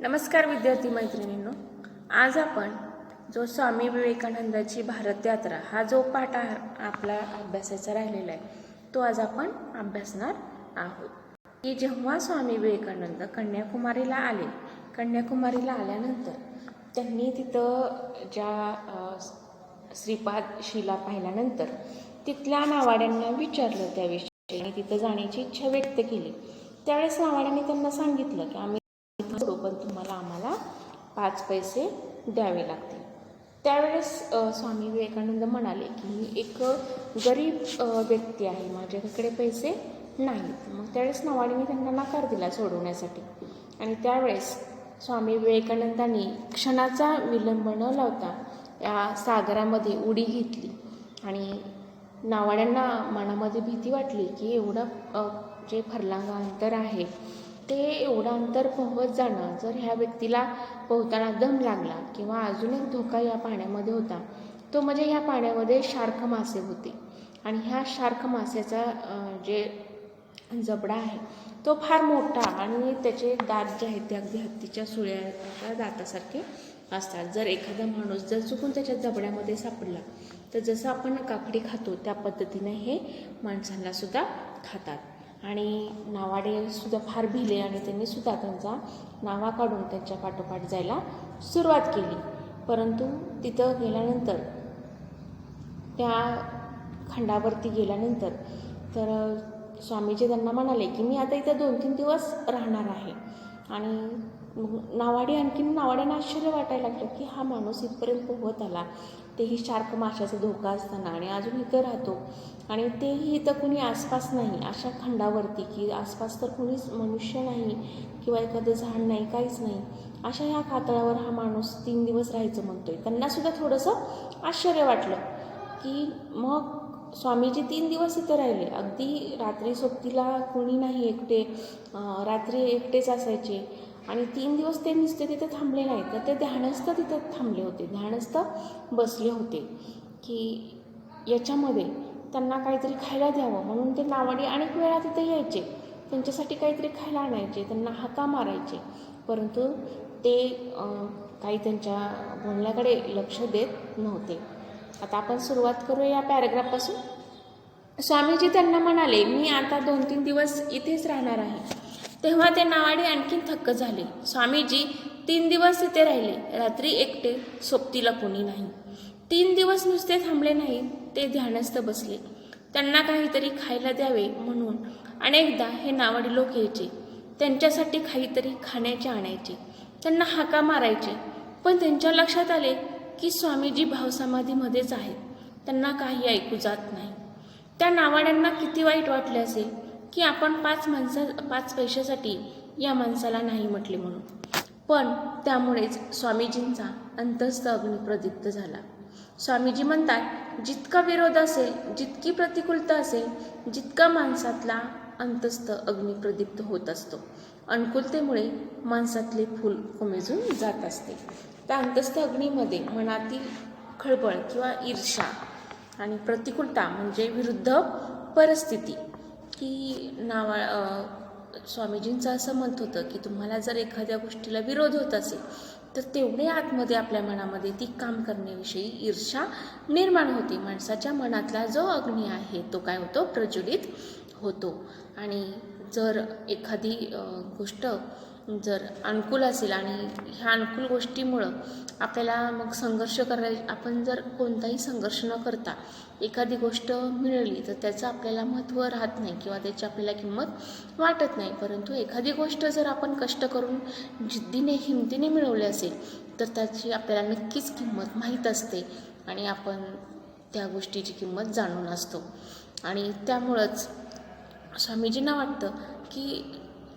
नमस्कार विद्यार्थी मैत्रिणींनो आज आपण जो स्वामी विवेकानंदाची भारत यात्रा हा जो पाठ आपला अभ्यासाचा राहिलेला आहे तो आज आपण अभ्यासणार आहोत. की जेव्हा स्वामी विवेकानंद कन्याकुमारीला आले कन्याकुमारीला आल्यानंतर त्यांनी तिथं ज्या श्रीपाद शिला पाहिल्यानंतर तिथल्या नावाड्यांना विचारलं त्याविषयी आणि तिथं जाण्याची इच्छा व्यक्त केली. त्यावेळेस नावाड्यांनी त्यांना सांगितलं की आम्ही इथं सोडू पण तुम्हाला आम्हाला पाच पैसे द्यावे लागतील. त्यावेळेस स्वामी विवेकानंद म्हणाले की मी एक गरीब व्यक्ती आहे. माझ्याकडे पैसे नाहीत. मग त्यावेळेस नावाडीने त्यांना नकार दिला सोडवण्यासाठी. आणि त्यावेळेस स्वामी विवेकानंदांनी क्षणाचा विलंब न लावता या सागरामध्ये उडी घेतली. आणि नावाड्यांना मनामध्ये भीती वाटली की एवढं जे फरलांग अंतर आहे ते एवढं अंतर पोहत जाणं जर ह्या व्यक्तीला पोहताना दम लागला किंवा अजून एक धोका या पाण्यामध्ये होता तो म्हणजे ह्या पाण्यामध्ये शार्क मासे होते. आणि ह्या शार्क मासेचा जे जबडा आहे तो फार मोठा आणि त्याचे दात जे आहेत ते अगदी हत्तीच्या सुळ्याच्या दातासारखे असतात. जर एखादा माणूस जर चुकून त्याच्या जबड्यामध्ये सापडला तर जसं आपण काकडी खातो त्या पद्धतीने हे माणसांना सुद्धा खातात. आणि नावाडे सुद्धा फार भिले आणि त्यांनी सुद्धा त्यांचा नावा काढून त्यांच्या पाठोपाठ जायला सुरुवात केली. परंतु तिथं गेल्यानंतर त्या खंडावरती गेल्यानंतर तर स्वामीजी त्यांना म्हणाले की मी आता इथं दोन तीन दिवस राहणार आहे. आणि नावाडी आणखीन नावाड्यांना आश्चर्य वाटायला लागलं की हा माणूस इथपर्यंत पोहत आला. तेही शार्क माशाचा धोका असताना आणि अजून इथं राहतो. आणि तेही इथं कुणी आसपास नाही अशा खंडावरती की आसपास तर कुणीच मनुष्य नाही किंवा एखादं झाड नाही काहीच नाही. अशा ह्या कातळावर हा माणूस तीन दिवस राहायचं म्हणतोय. त्यांनासुद्धा थोडंसं आश्चर्य वाटलं की मग स्वामीजी तीन दिवस इथे राहिले. अगदी रात्री सोबतीला कोणी नाही एकटे रात्री एकटेच असायचे. आणि तीन दिवस ते नुसते तिथे थांबले नाही तर ते ध्यानस्थ तिथे थांबले होते. ध्यानस्थ बसले होते. की याच्यामध्ये त्यांना काहीतरी खायला द्यावं म्हणून ते नावाडी अनेक वेळा तिथे यायचे. त्यांच्यासाठी काहीतरी खायला आणायचे. त्यांना हाका मारायचे. परंतु ते काही त्यांच्या बोलण्याकडे लक्ष देत नव्हते. आता आपण सुरुवात करूया या पॅराग्राफपासून. स्वामीजी त्यांना म्हणाले मी आता दोन तीन दिवस इथेच राहणार आहे. तेव्हा ते नावाडे आणखीन थक्क झाले. स्वामीजी तीन दिवस इथे राहिले. रात्री एकटे सोबतीला कोणी नाही. तीन दिवस नुसते थांबले नाही ते ध्यानस्थ बसले. त्यांना काहीतरी खायला द्यावे म्हणून अनेकदा हे नावाडी लोक यायचे. त्यांच्यासाठी काहीतरी खाण्याचे आणायचे. त्यांना हाका मारायचे. पण त्यांच्या लक्षात आले की स्वामीजी भावसमाधीमध्येच आहेत. त्यांना काही ऐकू जात नाही. त्या नावाड्यांना किती वाईट वाटले असेल. की आपण पाच माणसा पाच पैशासाठी या माणसाला नाही म्हटले म्हणून. पण त्यामुळेच स्वामीजींचा अंतस्थ अग्निप्रदीप्त झाला. स्वामीजी म्हणतात जितका विरोध असेल जितकी प्रतिकूलता असेल जितका माणसातला अंतस्थ अग्नी प्रदीप्त होत असतो. अनुकूलतेमुळे माणसातले फूल कोमेजून जात असते. त्या अंतस्थ अग्नीमध्ये मनातील खळबळ किंवा ईर्षा आणि प्रतिकूलता म्हणजे विरुद्ध परिस्थिती की नावा स्वामीजींचं असं मत होतं की तुम्हाला जर एखाद्या गोष्टीला विरोध होत असेल तर तेवढे आतमध्ये आपल्या मनामध्ये ती काम करण्याविषयी ईर्षा निर्माण होते. माणसाच्या मनातला जो अग्नी आहे तो काय होतो? प्रज्वलित होतो. आणि जर एखादी गोष्ट जर अनुकूल असेल आणि ह्या अनुकूल गोष्टीमुळं आपल्याला मग संघर्ष कराय आपण जर कोणताही संघर्ष न करता एखादी गोष्ट मिळाली तर त्याचं आपल्याला महत्त्व राहत नाही किंवा त्याची आपल्याला किंमत वाटत नाही. परंतु एखादी गोष्ट जर आपण कष्ट करून जिद्दीने हिमतीने मिळवली असेल तर त्याची आपल्याला नक्कीच किंमत माहीत असते आणि आपण त्या गोष्टीची किंमत जाणून असतो. आणि त्यामुळंच स्वामीजींना वाटतं की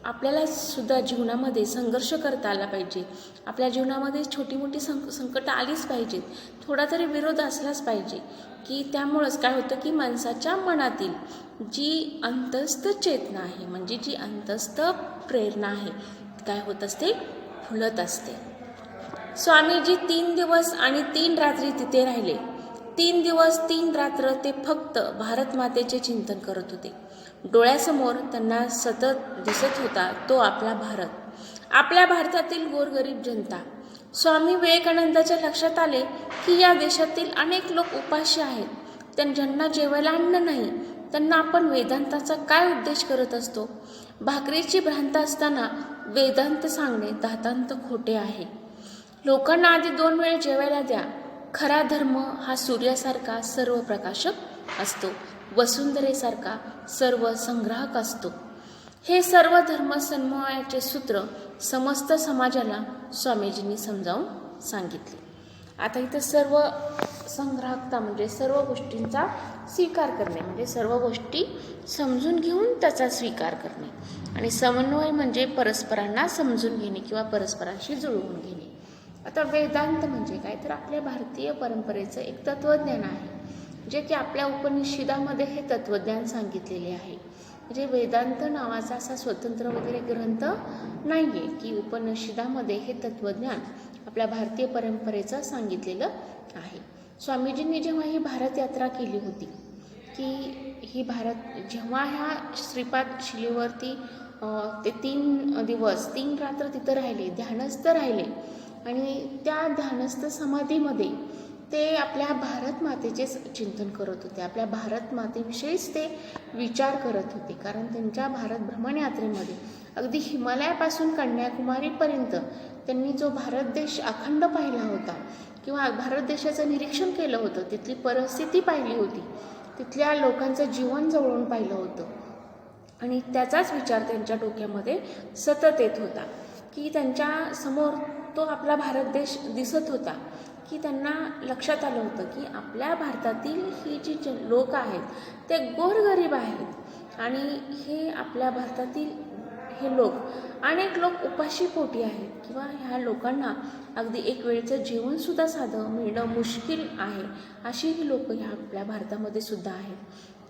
आपल्याला सुद्धा जीवनामध्ये संघर्ष करता आला पाहिजे. आपल्या जीवनामध्ये छोटी मोठी सं संकटं आलीच पाहिजेत. थोडा तरी विरोध असलाच पाहिजे. की त्यामुळंच काय होतं की माणसाच्या मनातील जी अंतस्थ चेतना आहे म्हणजे जी अंतस्थ प्रेरणा आहे काय होत असते? फुलत असते. स्वामीजी तीन दिवस आणि तीन रात्री तिथे राहिले. तीन दिवस तीन रात्र ते फक्त भारत मातेचे चिंतन करत होते. डोळ्यासमोर त्यांना सतत दिसत होता तो आपला भारत. आपल्या भारतातील गोरगरीब जनता. स्वामी विवेकानंदाच्या लक्षात आले की या देशातील अनेक लोक उपाशी आहेत. त्यां ज्यांना जेवायला अन्न नाही. त्यांना आपण वेदांताचा काय उद्देश करत असतो? भाकरीची भ्रांत असताना वेदांत सांगणे दातांत खोटे आहे. लोकांना आधी दोन वेळ जेवायला द्या. खरा धर्म हा सूर्यासारखा सर्व प्रकाशक असतो. वसुंधरेसारखा सर्व संग्राहक असतो. हे सर्व धर्मसन्वयाचे सूत्र समस्त समाजाला स्वामीजींनी समजावून सांगितले. आता इथं सर्व संग्राहकता म्हणजे सर्व गोष्टींचा स्वीकार करणे म्हणजे सर्व गोष्टी समजून घेऊन त्याचा स्वीकार करणे आणि समन्वय म्हणजे परस्परांना समजून घेणे किंवा परस्परांशी जुळवून घेणे. आता वेदांत म्हणजे काय? तर आपल्या भारतीय परंपरेचं एक तत्त्वज्ञान आहे. जे की आपल्या उपनिषदामध्ये हे तत्त्वज्ञान सांगितलेले आहे. म्हणजे वेदांत नावाचा असा स्वतंत्र वगैरे ग्रंथ नाही आहे की उपनिषदामध्ये हे तत्त्वज्ञान आपल्या भारतीय परंपरेचं सांगितलेलं आहे. स्वामीजींनी जेव्हा ही भारत यात्रा केली होती की ही भारत जेव्हा ह्या श्रीपाद शिलेवरती ते तीन दिवस तीन रात्र तिथं राहिले ध्यानस्थ राहिले आणि त्या ध्यानस्थ समाधीमध्ये ते आपल्या भारत मातेचेच चिंतन करत होते. आपल्या भारत मातेविषयीच ते विचार करत होते. कारण त्यांच्या भारत भ्रमण यात्रेमध्ये अगदी हिमालयापासून कन्याकुमारीपर्यंत त्यांनी जो भारत देश अखंड पाहिला होता किंवा भारत देशाचं निरीक्षण केलं होतं तिथली परिस्थिती पाहिली होती तिथल्या लोकांचं जीवन जवळून पाहिलं होतं. आणि त्याचाच विचार त्यांच्या डोक्यामध्ये सतत येत होता की त्यांच्यासमोर तो आपला भारत देश दिसत होता. की त्यांना लक्षात आलं होतं की आपल्या भारतातील ही जी ज लोक आहेत ते गोरगरीब आहेत. आणि हे आपल्या भारतातील हे लोक अनेक लोक उपाशी पोटी आहेत किंवा ह्या लोकांना अगदी एक वेळचं जेवणसुद्धा साधं मिळणं मुश्किल आहे अशी ही लोक ह्या आपल्या भारतामध्ये सुद्धा आहेत.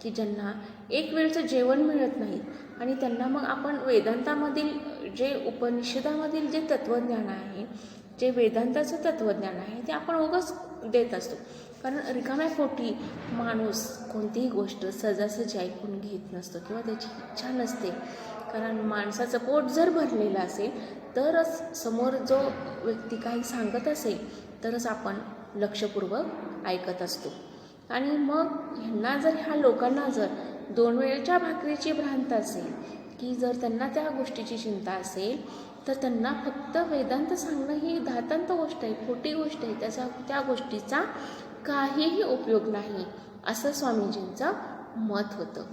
की ज्यांना एक वेळचं जेवण मिळत नाही आणि त्यांना मग आपण वेदांतामधील जे उपनिषदामधील जे तत्त्वज्ञान आहे जे वेदांताचं तत्त्वज्ञान आहे ते आपण उगाच देत असतो. कारण रिकाम्या पोटी माणूस कोणतीही गोष्ट सहजासहजी ऐकून घेत नसतो किंवा त्याची इच्छा नसते. कारण माणसाचं पोट जर भरलेलं असेल तरच समोर जो व्यक्ती काही सांगत असेल तरच आपण लक्षपूर्वक ऐकत असतो. आणि मग ह्यांना जर ह्या लोकांना जर दोन वेळच्या भाकरीची भ्रांत असेल की जर त्यांना त्या गोष्टीची चिंता असेल तर त्यांना फक्त वेदांत सांगणं ही धातांत गोष्ट आहे खोटी गोष्ट आहे. त्याचा त्या गोष्टीचा काहीही उपयोग नाही असं स्वामीजींचं मत होतं.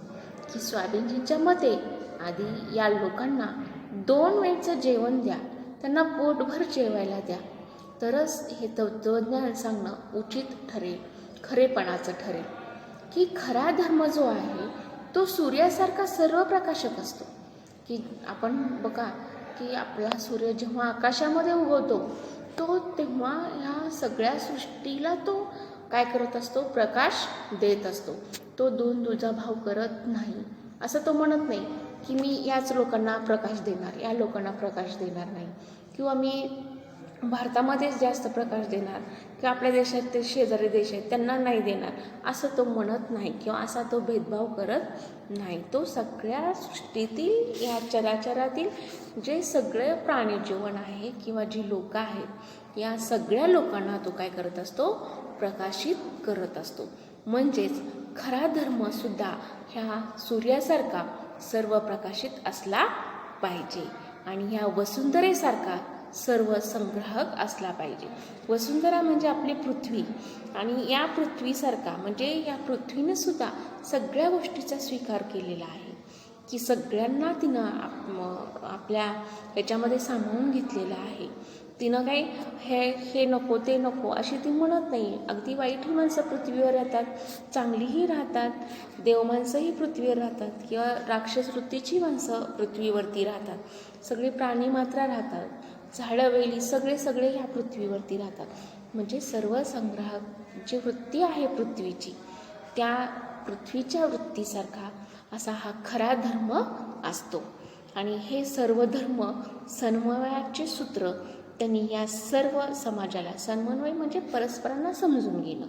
की स्वामीजींच्या मते आधी या लोकांना दोन वेळचं जेवण द्या त्यांना पोटभर जेवायला द्या. तरच हे तत्त्वज्ञान सांगणं उचित ठरेल खरेपणाचं ठरेल. की खरा धर्म जो आहे तो सूर्यासारखा सर्व प्रकाशक असतो. की आपण बघा की आपला सूर्य जेव्हा आकाशामध्ये उगवतो तो तेव्हा ह्या सगळ्या सृष्टीला तो काय करत असतो? प्रकाश देत असतो. तो दोन दुजा भाव करत नाही. असं तो म्हणत नाही की मी याच लोकांना प्रकाश देणार या लोकांना प्रकाश देणार नाही. किंवा मी भारतामध्येच जास्त प्रकाश देणार किंवा आपल्या देशात ते शेजारी देश आहेत त्यांना नाही देणार असं तो म्हणत नाही किंवा असा तो भेदभाव करत नाही. तो सगळ्या सृष्टीतील या चराचरातील जे सगळे प्राणीजीवन आहे किंवा जी लोकं आहेत या सगळ्या लोकांना तो काय करत असतो? प्रकाशित करत असतो. म्हणजेच खरा धर्मसुद्धा ह्या सूर्यासारखा सर्व प्रकाशित असला पाहिजे. आणि ह्या वसुंधरेसारखा सर्व संग्राहक असला पाहिजे. वसुंधरा म्हणजे आपली पृथ्वी. आणि या पृथ्वीसारखा म्हणजे या पृथ्वीनं सुद्धा सगळ्या गोष्टीचा स्वीकार केलेला आहे. की सगळ्यांना तिनं आप आपल्या याच्यामध्ये सामावून घेतलेलं आहे. तिनं काही हे हे नको ते नको अशी ती म्हणत नाही. अगदी वाईटही माणसं पृथ्वीवर राहतात चांगलीही राहतात देव माणसंही पृथ्वीवर राहतात किंवा राक्षसवृत्तीची माणसं पृथ्वीवरती राहतात. सगळे प्राणी मात्र राहतात. झाडं वेली सगळे सगळे ह्या पृथ्वीवरती राहतात. म्हणजे सर्व संग्रह जी वृत्ती आहे पृथ्वीची त्या पृथ्वीच्या वृत्तीसारखा असा हा खरा धर्म असतो. आणि हे सर्व धर्म समन्वयाचे सूत्र त्यांनी या सर्व समाजाला समन्वय म्हणजे परस्परांना समजून घेणं.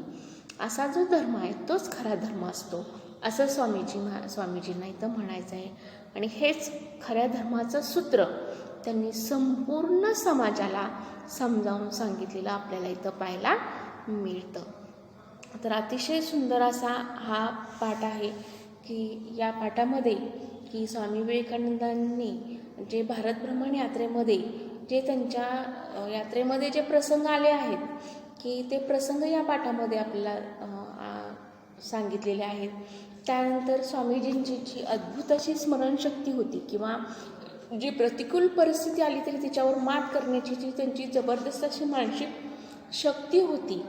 असा जो धर्म आहे तोच खरा धर्म असतो असं स्वामीजी महा स्वामीजींना इथं म्हणायचं आहे आणि हेच खऱ्या धर्माचं सूत्र. त्यांनी संपूर्ण समाजाला समजावून सांगितलेलं आपल्याला इथं पाहायला मिळतं. तर अतिशय सुंदर असा हा पाठ आहे की या पाठामध्ये की स्वामी विवेकानंदांनी जे भारत भ्रमण यात्रेमध्ये जे त्यांच्या यात्रेमध्ये जे प्रसंग आले आहेत की ते प्रसंग या पाठामध्ये आपल्याला सांगितलेले आहेत. त्यानंतर स्वामीजींची जी अद्भुत अशी स्मरणशक्ती होती किंवा जी प्रतिकूल परिस्थिती आली तरी तिच्यावर मात करण्याची जी त्यांची जबरदस्त अशी मानसिक शक्ती होती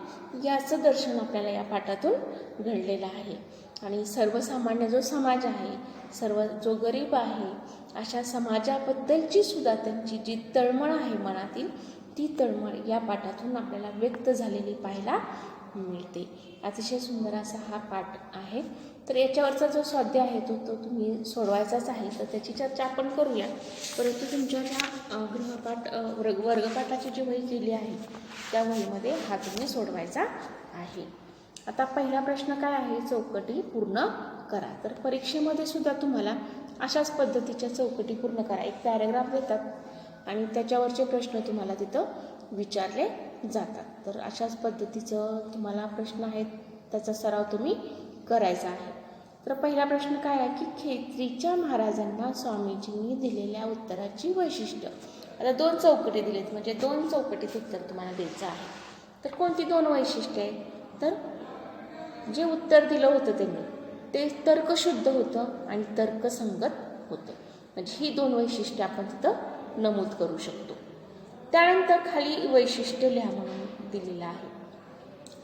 याचं दर्शन आपल्याला या पाठातून घडलेलं आहे. आणि सर्वसामान्य जो समाज आहे सर्व जो गरीब आहे अशा समाजाबद्दलची सुद्धा त्यांची जी तळमळ आहे मनातील ती तळमळ या पाठातून आपल्याला व्यक्त झालेली पाहायला मिळते. अतिशय सुंदर असा हा पाठ आहे. तर याच्यावरचा जो स्वाध्याय आहे तो तो तुम्ही सोडवायचाच आहे. तर त्याची चर्चा आपण करूया. परंतु तुमच्या ज्या गृहपाठ वर्ग वर्गपाठाची जी वही केली आहे त्या वहीमध्ये हा तुम्ही सोडवायचा आहे. आता पहिला प्रश्न काय आहे? चौकटी पूर्ण करा. तर परीक्षेमध्ये सुद्धा तुम्हाला अशाच पद्धतीच्या चौकटी पूर्ण करा. एक पॅरेग्राफ देतात आणि त्याच्यावरचे प्रश्न तुम्हाला तिथं विचारले जातात. तर अशाच पद्धतीचं तुम्हाला प्रश्न आहेत त्याचा सराव तुम्ही करायचा आहे. तर पहिला प्रश्न काय आहे की खेत्रीच्या महाराजांना स्वामीजींनी दिलेल्या उत्तराची वैशिष्ट्य? आता दोन चौकटी दिलेत म्हणजे दोन चौकटीत उत्तर तुम्हाला द्यायचं आहे. तर कोणती दोन वैशिष्ट्य आहेत तर जे उत्तर दिलं होतं त्यांनी ते तर्कशुद्ध होतं आणि तर्कसंगत होतं. म्हणजे ही दोन वैशिष्ट्ये आपण तिथं नमूद करू शकतो. त्यानंतर खाली वैशिष्ट्य लिहा म्हणून दिलेलं आहे.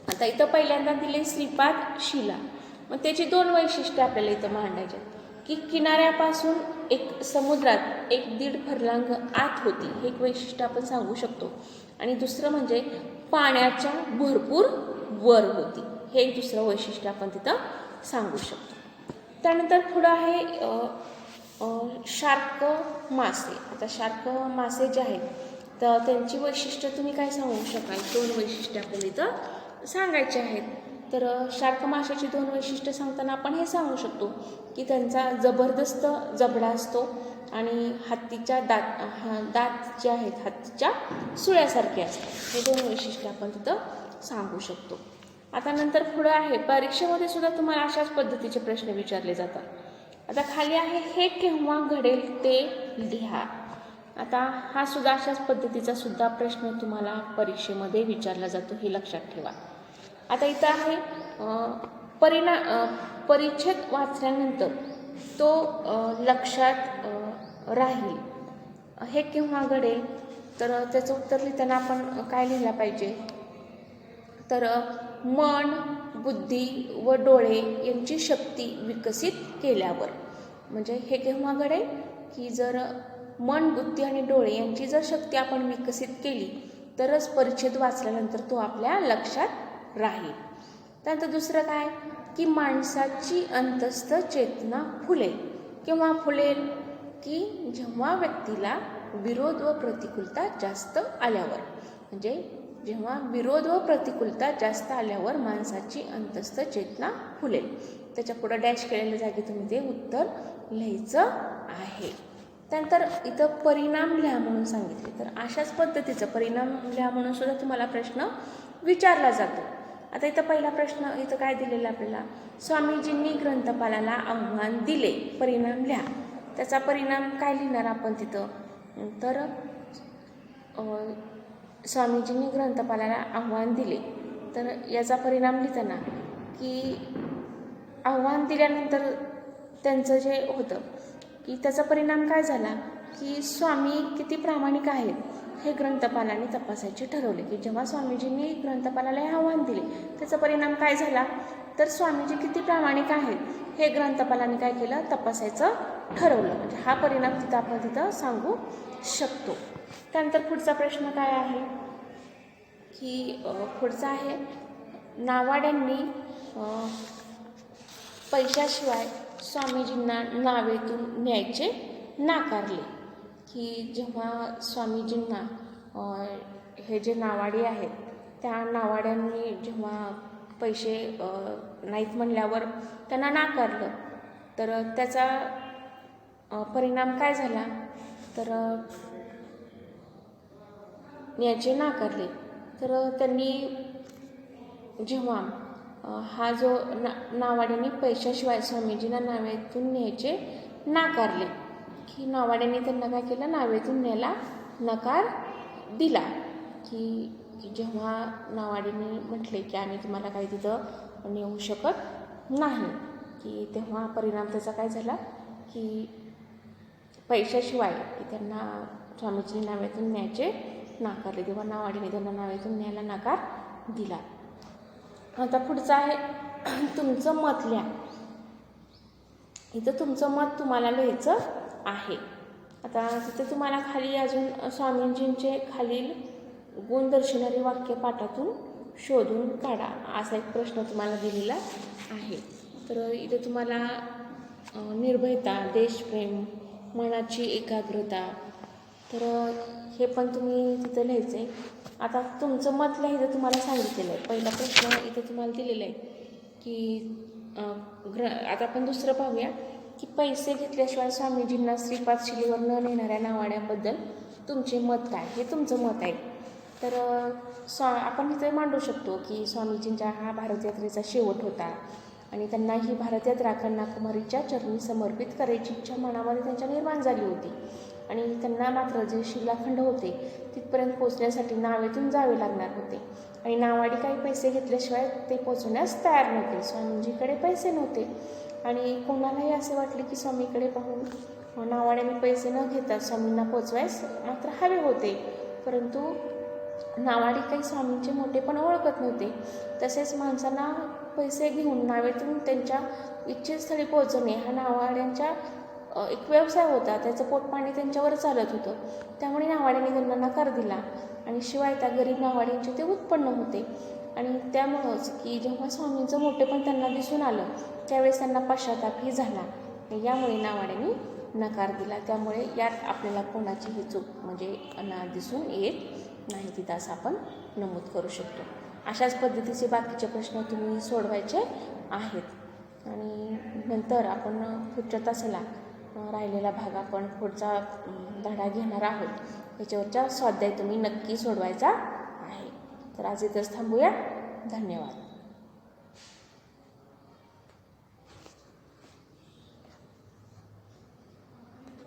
आता इथं पहिल्यांदा दिले श्रीपाद शिला. मग त्याची दोन वैशिष्ट्ये आपल्याला इथं मांडायची आहेत. की किनाऱ्यापासून एक समुद्रात एक दीड फरलांग आत होती हे एक वैशिष्ट्य आपण सांगू शकतो. आणि दुसरं म्हणजे पाण्याच्या भरपूर वर होती हे एक दुसरं वैशिष्ट्य आपण तिथं सांगू शकतो. त्यानंतर पुढं आहे शार्क मासे. आता शार्क मासे जे आहेत तर त्यांची वैशिष्ट्य तुम्ही काय सांगू शकाल? दोन वैशिष्ट्य आपल्याला इथं सांगायचे आहेत. तर शार्क माशाची दोन वैशिष्ट्य सांगताना आपण हे सांगू शकतो की त्यांचा जबरदस्त जबडा असतो आणि हत्तीच्या दात हा दात जे आहेत हत्तीच्या सुळ्यासारखे असतात. हे दोन वैशिष्ट्य आपण तिथं सांगू शकतो. आता नंतर पुढं आहे परीक्षेमध्ये सुद्धा तुम्हाला अशाच पद्धतीचे प्रश्न विचारले जातात. आता खाली आहे हे केव्हा घडेल ते लिहा. आता हा सुद्धा अशाच पद्धतीचा सुद्धा प्रश्न तुम्हाला परीक्षेमध्ये विचारला जातो हे लक्षात ठेवा. आता इथं आहे परिणा परिच्छेद वाचल्यानंतर तो लक्षात राहील. हे केव्हा घडेल? तर त्याचं उत्तर लिहिताना आपण काय लिहिलं पाहिजे? तर मन बुद्धी व डोळे यांची शक्ती विकसित केल्यावर. म्हणजे हे केव्हा घडेल? की जर मन बुद्धी आणि डोळे यांची जर शक्ती आपण विकसित केली तरच परिच्छेद वाचल्यानंतर तो आपल्या लक्षात राहील. त्यानंतर दुसरं काय? की माणसाची अंतस्थ चेतना फुलेल केव्हा फुलेल की जेव्हा व्यक्तीला विरोध व प्रतिकूलता जास्त आल्यावर. म्हणजे जेव्हा विरोध व प्रतिकूलता जास्त आल्यावर माणसाची अंतस्थ चेतना फुलेल. त्याच्या पुढं डॅश केलेल्या जागी तुम्ही ते उत्तर लिहायचं आहे. त्यानंतर इथं परिणाम लिहा म्हणून सांगितले. तर अशाच पद्धतीचं परिणाम लिहा म्हणून सुद्धा तुम्हाला प्रश्न विचारला जातो. आता इथं पहिला प्रश्न इथं काय दिलेला आपल्याला? स्वामीजींनी ग्रंथपालाला आव्हान दिले. परिणाम लिहा. त्याचा परिणाम काय लिहिणार आपण तिथं? तर स्वामीजींनी ग्रंथपालाला आव्हान दिले. तर याचा परिणाम लिहिताना की आव्हान दिल्यानंतर त्यांचं जे होतं की त्याचा परिणाम काय झाला? की स्वामी किती प्रामाणिक आहेत? हे ग्रंथपालाने तपासायचे ठरवले की जेव्हा स्वामीजींनी ग्रंथपालाला हे आव्हान दिले त्याचा परिणाम काय झाला? तर स्वामीजी किती प्रामाणिक आहेत? हे ग्रंथपालाने काय केलं? तपासायचं ठरवलं. म्हणजे हा परिणाम तिथं आपण तिथं सांगू शकतो. त्यानंतर पुढचा प्रश्न काय आहे? की पुढचा आहे नावाड्यांनी पैशाशिवाय स्वामीजींना नावेतून न्यायचे नाकारले. की जेव्हा स्वामीजींना हे जे नावाडी आहेत त्या नावाड्यांनी जेव्हा पैसे नाहीत म्हणल्यावर त्यांना नाकारलं तर त्याचा परिणाम काय झाला? तर याचे न्यायचे नाकारले. तर त्यांनी जेव्हा हा जो ना नावाड्यांनी पैशाशिवाय स्वामीजींना नावेतून न्यायचे नाकारले. की नावाड्यांनी त्यांना काय केलं? नावेतून न्यायला नकार दिला. की की जेव्हा नावाडीने म्हटले की आम्ही तुम्हाला काही तिथं नेऊ शकत नाही की तेव्हा परिणाम त्याचा काय झाला? की पैशाशिवाय की त्यांना स्वामीजी नावेतून न्यायचे नाकारले तेव्हा नावाडीने त्यांना नावेतून न्यायला नकार दिला. आता पुढचं आहे तुमचं मत लिहा. इथं तुमचं मत तुम्हाला लिहायचं आहे. आता तिथे तुम्हाला खाली अजून स्वामींजींचे खालील गुण दर्शनारी वाक्य पाठातून शोधून काढा. असा एक प्रश्न तुम्हाला दिलेला आहे. तर इथे तुम्हाला निर्भयता देशप्रेम मनाची एकाग्रता तर हे पण तुम्ही तिथं लिहायचं आहे आता तुमचं मत लिहायचं तुम्हाला सांगितलेलं आहे. पहिला प्रश्न इथे तुम्हाला दिलेला आहे की ग्र आता आपण दुसरं पाहूया. की पैसे घेतल्याशिवाय स्वामीजींना श्रीपाद शिलीवर न नेणाऱ्या नावाड्याबद्दल तुमचे मत काय? हे तुमचं मत आहे. तर स्वा आपण इथे मांडू शकतो की स्वामीजींच्या हा भारत यात्रेचा शेवट होता आणि त्यांना ही भारतयात्रा कन्याकुमारीच्या चरणी समर्पित करायची इच्छा मनामध्ये त्यांच्या निर्माण झाली होती. आणि त्यांना मात्र जे शिलाखंड होते तिथपर्यंत पोचण्यासाठी नावेतून जावे लागणार होते. आणि नावाडी काही पैसे घेतल्याशिवाय ते पोचवण्यास तयार नव्हते. स्वामींजीकडे पैसे नव्हते. आणि कोणालाही असे वाटले की स्वामीकडे पाहून नावाड्याने पैसे न घेता स्वामींना पोचवायस मात्र हवे होते. परंतु नावाडी काही स्वामींचे मोठे पण ओळखत नव्हते. तसेच माणसांना पैसे घेऊन नावेतून त्यांच्या इच्छित स्थळी हा नावाड्यांच्या एक व्यवसाय होता. त्याचं पोटपाणी त्यांच्यावर चालत होतं. त्यामुळे नावाड्याने त्यांना नकार दिला. आणि शिवाय त्या गरीब नावाड्यांचे ते उत्पन्न होते. आणि त्यामुळंच की जेव्हा स्वामींचं मोठेपण त्यांना दिसून आलं त्यावेळेस त्यांना पश्चातापही झाला. यामुळे नावाड्यांनी नकार दिला. त्यामुळे यात आपल्याला कोणाचीही चूक म्हणजे ना दिसून येत नाही तिथं असं आपण नमूद करू शकतो. अशाच पद्धतीचे बाकीचे प्रश्न तुम्ही सोडवायचे आहेत. आणि नंतर आपण पुढच्या तासाला राहिलेला भाग आपण पुढचा धडा घेणार आहोत. त्याच्यावरच्या स्वाध्याय तुम्ही नक्की सोडवायचा आहे. तर आज इथंच थांबूया. धन्यवाद.